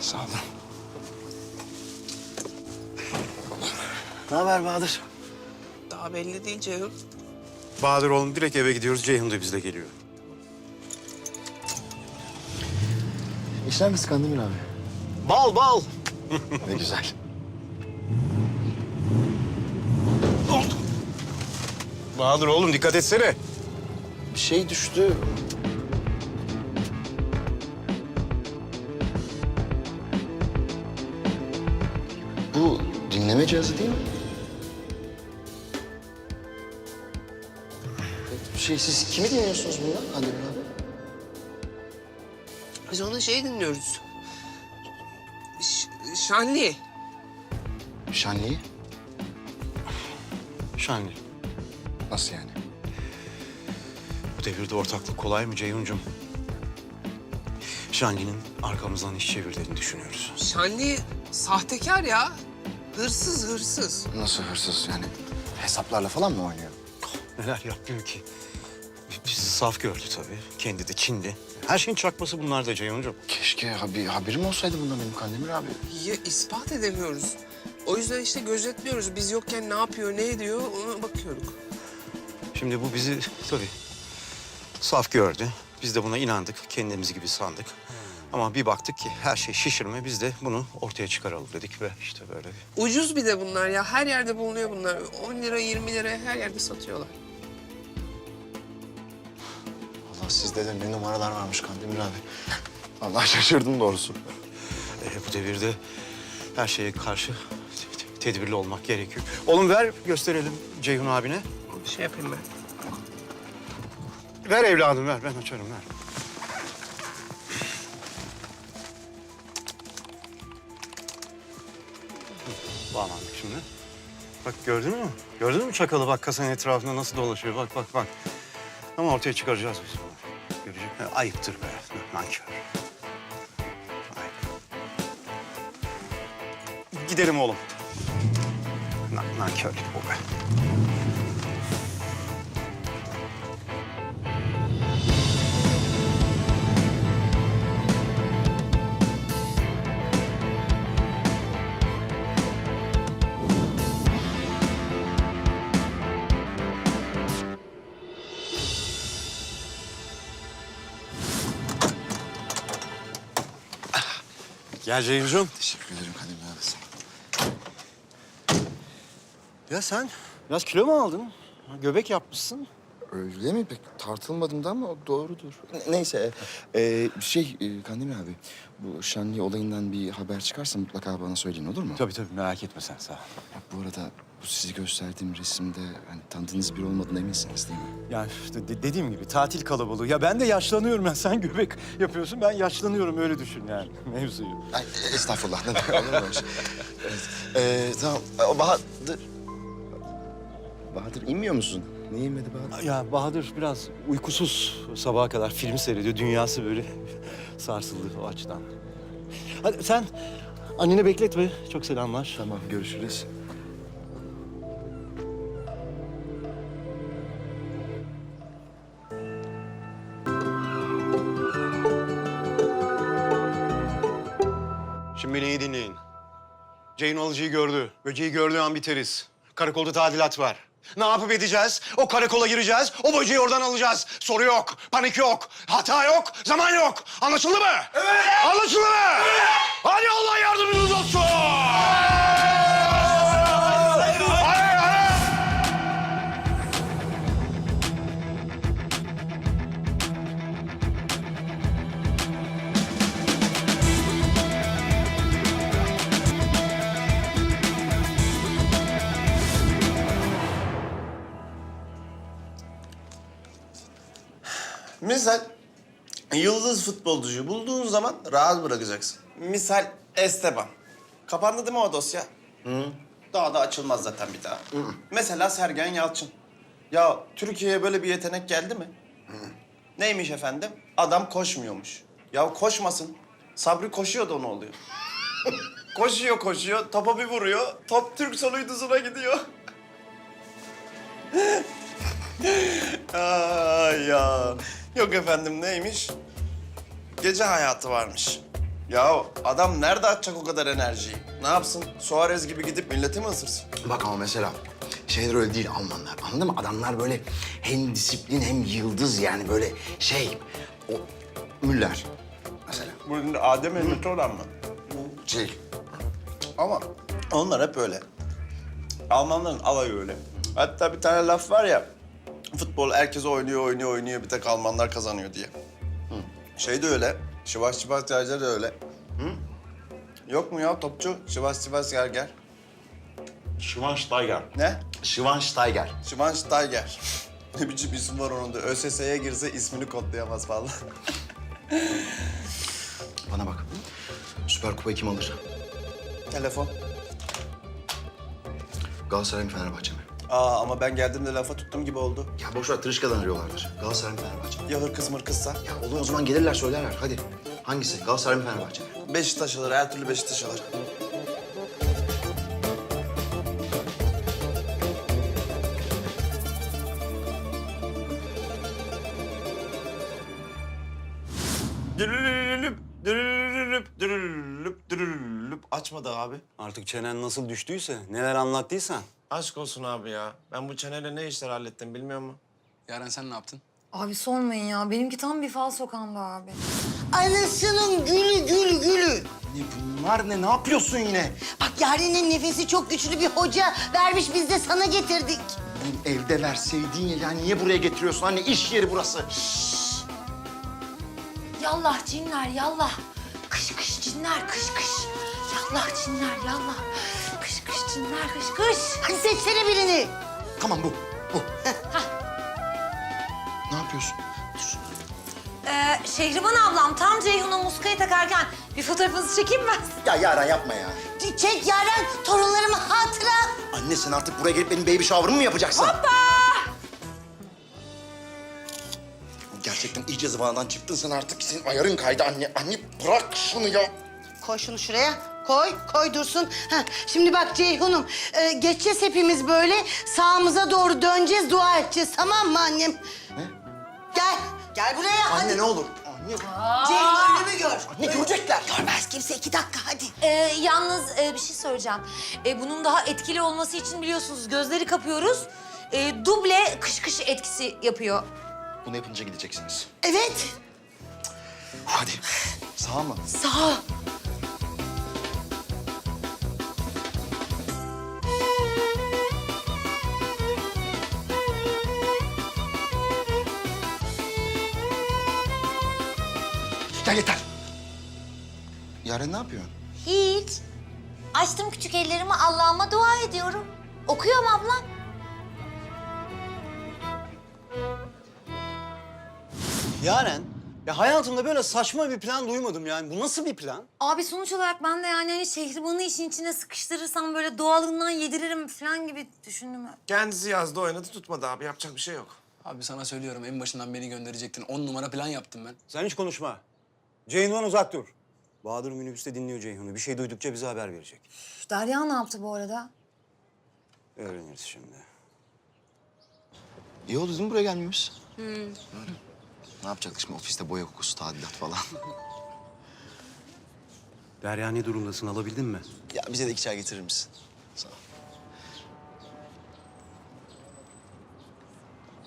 Sağ olun. Ne haber Bahadır? Daha belli değil Ceyhun. Bahadır oğlum direkt eve gidiyoruz. Ceyhun da bizle geliyor. İşler nasıl Kandemir abi? Bal bal. Ne güzel. Bahadır oğlum dikkat etsene. Bir şey düştü. Cihazı değil mi? Şey siz kimi dinliyorsunuz bundan Kandemir abi? Biz ona şey dinliyoruz. Ş- Şanli. Şanli'yi? Şanlı. Nasıl yani? Bu devirde ortaklık kolay mı Ceyhun'cum? Şanlı'nın arkamızdan iş çevirdiğini düşünüyoruz. Şanli sahtekar ya. Hırsız hırsız. Nasıl hırsız yani? Hesaplarla falan mı oynuyor? Neler yapmıyor ki? Bizi saf gördü tabii. Kendi de Çinli. Her şeyin çakması bunlar da Ceyhun'cum. Keşke habi, haberim olsaydı bundan benim Kandemir abi. Ya ispat edemiyoruz. O yüzden işte gözetliyoruz. Biz yokken ne yapıyor, ne ediyor ona bakıyorduk. Şimdi bu bizi tabii saf gördü. Biz de buna inandık. Kendimiz gibi sandık. Ama bir baktık ki her şey şişirme. Biz de bunu ortaya çıkaralım dedik ve işte böyle. Ucuz bir de bunlar ya. Her yerde bulunuyor bunlar. 10 lira, 20 lira her yerde satıyorlar. Allah sizde de ne numaralar varmış Kandemir abi. Allah şaşırdım doğrusu. e, bu devirde her şeye karşı te- te- tedbirli olmak gerekiyor. Oğlum ver gösterelim Ceyhun abine. Bir şey yapayım ben. Ver evladım ver ben açarım ver. Bağlandık şimdi. Bak gördün mü? Gördün mü çakalı bak kasanın etrafında nasıl dolaşıyor bak bak bak. Ama ortaya çıkaracağız biz bunu. Görecek. Ha, Ayıptır be nankör. Ayıp. Gidelim oğlum. Na nankörlük bu be. Gel Ceyhuncuğum. Teşekkür ederim Kandemir abi. Ya sen biraz kilo mu aldın? Göbek yapmışsın. Öyle mi? Pek tartılmadım da ama o doğrudur. Ne- neyse. Ee, şey e, Kandemir abi, bu Şanlı olayından bir haber çıkarsa mutlaka bana söyleyin olur mu? Tabii tabii merak etme sen sağ ol. Ya, bu arada bu sizi gösterdiğim resimde hani tanıdığınız biri olmadığına eminsiniz değil mi? Ya işte de- dediğim gibi tatil kalabalığı. Ya ben de yaşlanıyorum ya. Sen göbek yapıyorsun ben yaşlanıyorum öyle düşün yani mevzuyu. Ay, estağfurullah. Ne demek, olur mu öyle şey? Evet. Ee, tamam. Bahadır. Bahadır inmiyor musun? Niye inmedi Bahadır? Ya Bahadır biraz uykusuz sabaha kadar film seyrediyor. Dünyası böyle sarsıldı o açıdan. Hadi sen anneni bekletme. Çok selamlar. Tamam görüşürüz. Şimdi beni iyi dinleyin. Ceyhun alıcıyı gördü. Böceği gördüğü an biteriz. Karakolda tadilat var. Ne yapıp edeceğiz? O karakola gireceğiz, o böceği oradan alacağız. Soru yok, panik yok, hata yok, zaman yok. Anlaşıldı mı? Evet! Anlaşıldı mı? Evet! Hadi Allah yardımcınız olsun! Misal yıldız futbolcuyu bulduğun zaman rahat bırakacaksın. Misal Esteban. Kapandı değil mi o dosya? Hı. Daha da açılmaz zaten bir daha. Mesela Sergen Yalçın. Ya Türkiye'ye böyle bir yetenek geldi mi? Neymiş efendim? Adam koşmuyormuş. Ya koşmasın. Sabri koşuyor da ne oluyor? koşuyor koşuyor, topa bir vuruyor. Top Türk sol uydusuna gidiyor. Ay ya. Yok efendim neymiş? Gece hayatı varmış. Ya adam nerede atacak o kadar enerjiyi? Ne yapsın? Suarez gibi gidip milleti mi ısırsın? Bak ama mesela şeyler öyle değil Almanlar. Anladın mı? Adamlar böyle hem disiplin hem yıldız yani böyle şey. O Müller mesela. Bunun Adem milleti olan mı? Şey. Ama onlar hep öyle. Almanların alayı öyle. Hatta bir tane laf var ya, futbol herkes oynuyor, oynuyor, oynuyor, bir tek Almanlar kazanıyor diye. Şey de öyle, Şivas Gerger de öyle. Hı? Yok mu ya topçu? Şivas Gerger. Schweinsteiger. Ne? Schweinsteiger. Schweinsteiger. ne biçim isim var onun da. ÖSS'ye girse ismini kodlayamaz falan. Bana bak. Süper Kupayı kim alır? Telefon. Galatasaray mı Fenerbahçe mi? Aa ama ben geldiğimde lafa tuttum gibi oldu. Ya boş ver tırışkadan arıyorlardır. Galatasaray mı Fenerbahçe mi? Ya hırkız mırkızsa? Ya olur o zaman gelirler söylerler. Hadi. Hangisi? Galatasaray mı Fenerbahçe mi? Beşiktaş alır, her türlü Beşiktaş alır. Dürülüp, dürülüp, dürülüp, dürülüp. Açmadı abi. Artık çenen nasıl düştüyse, neler anlattıysan. Aşk olsun abi ya. Ben bu çeneyle ne işler hallettim bilmiyor musun? Yaren sen ne yaptın? Abi sormayın ya. Benimki tam bir fal sokağında abi. Anasının gülü gül gülü. Ne bunlar ne? Ne yapıyorsun yine? Bak Yaren'in nefesi çok güçlü bir hoca vermiş biz de sana getirdik. Oğlum evde verseydin ya. ya. Niye buraya getiriyorsun? Anne iş yeri burası. Yallah cinler yallah. Kış kış cinler kış kış. Yallah cinler yallah. Kış kış cinler kış kış. Hadi seçsene birini. Tamam bu. Bu. ne yapıyorsun? Ee, Şehriban ablam tam Ceyhun'a muskayı takarken bir fotoğrafınızı çekeyim mi? Ya Yaren yapma ya. Çek Yaren torunlarıma hatıra. Anne sen artık buraya gelip benim baby shower'ımı mı yapacaksın? Hoppa! Gerçekten iyice zıvanadan çıktın sen artık. Senin ayarın kaydı anne. Anne bırak şunu ya. Koy şunu şuraya. Koy, koy dursun. Ha, şimdi bak Ceyhun'um, e, geçeceğiz hepimiz böyle. Sağımıza doğru döneceğiz, dua edeceğiz. Tamam mı annem? Ne? Gel, gel buraya. Anne hadi. ne olur. Anne. Ceyhun önümü gör. Ne görecekler? Görmez kimse. iki dakika hadi. Ee, yalnız e, bir şey söyleyeceğim. Ee, bunun daha etkili olması için biliyorsunuz gözleri kapıyoruz. Ee, duble kış kış etkisi yapıyor. Bunu yapınca gideceksiniz. Evet. Hadi. Sağ mı? Sağ. Ya yeter. Yaren ne yapıyorsun? Hiç. Açtım küçük ellerimi Allah'ıma dua ediyorum. Okuyorum ablam. Yaren, ya hayatımda böyle saçma bir plan duymadım yani. Bu nasıl bir plan? Abi sonuç olarak ben de yani hani şehribanı işin içine sıkıştırırsam böyle doğalından yediririm falan gibi düşündüm. Kendisi yazdı, oynadı, tutmadı abi. Yapacak bir şey yok. Abi sana söylüyorum en başından beni gönderecektin. On numara plan yaptım ben. Sen hiç konuşma. Ceyhun'dan uzak dur. Bahadır minibüste dinliyor Ceyhun'u. Bir şey duydukça bize haber verecek. Derya ne yaptı bu arada? Öğreniriz şimdi. İyi oldu değil mi buraya gelmemiz? Ne yapacaktık şimdi ofiste boya kokusu, tadilat falan? Derya ne durumdasın? Alabildin mi? ya bize de iki çay getirir misin? Sağ ol.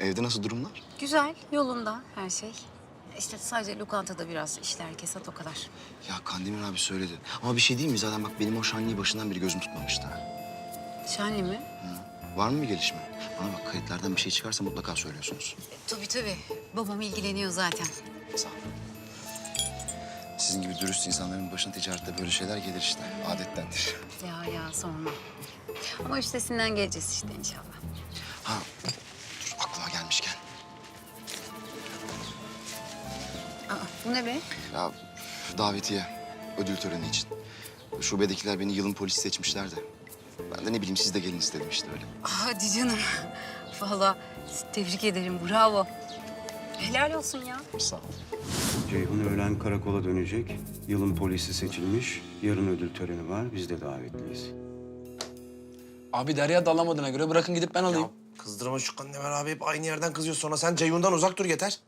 Evde nasıl durumlar? Güzel, yolunda her şey. İşte sadece lokantada biraz işler kesat o kadar. Ya Kandemir abi söyledi. Ama bir şey değil mi? Zaten bak benim o Şanlı'yı başından beri gözüm tutmamıştı. Şenli mi? Var mı bir gelişme? Bana bak kayıtlardan bir şey çıkarsa mutlaka söylüyorsunuz. Tabii tabii. Babam ilgileniyor zaten. Sağ ol. Sizin gibi dürüst insanların başına ticarette böyle şeyler gelir işte. Adettendir. Ya ya sorma. Ama üstesinden geleceğiz işte inşallah. Bu ne be? Ya davetiye, ödül töreni için. Şubedekiler beni yılın polisi seçmişler de. Ben de ne bileyim siz de gelin istedim işte öyle. Hadi canım. Vallahi tebrik ederim, bravo. Helal olsun ya. Sağ ol. Ceyhun öğlen karakola dönecek. Yılın polisi seçilmiş. Yarın ödül töreni var. Biz de davetliyiz. Abi Derya da alamadığına göre bırakın gidip ben alayım. Kızdırma şu Kandemir abi. Hep aynı yerden kızıyor sonra. Sen Ceyhun'dan uzak dur yeter.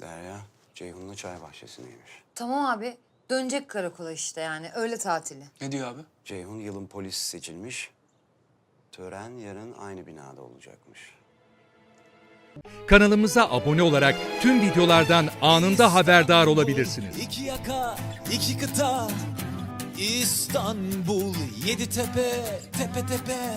Derya, Ceyhun'la çay bahçesindeymiş. Tamam abi. Dönecek karakola işte yani. Öyle tatili. Ne diyor abi? Ceyhun yılın polisi seçilmiş. Tören yarın aynı binada olacakmış. Kanalımıza abone olarak tüm videolardan anında haberdar olabilirsiniz. İki yaka, iki kıta, İstanbul, yedi tepe, tepe tepe.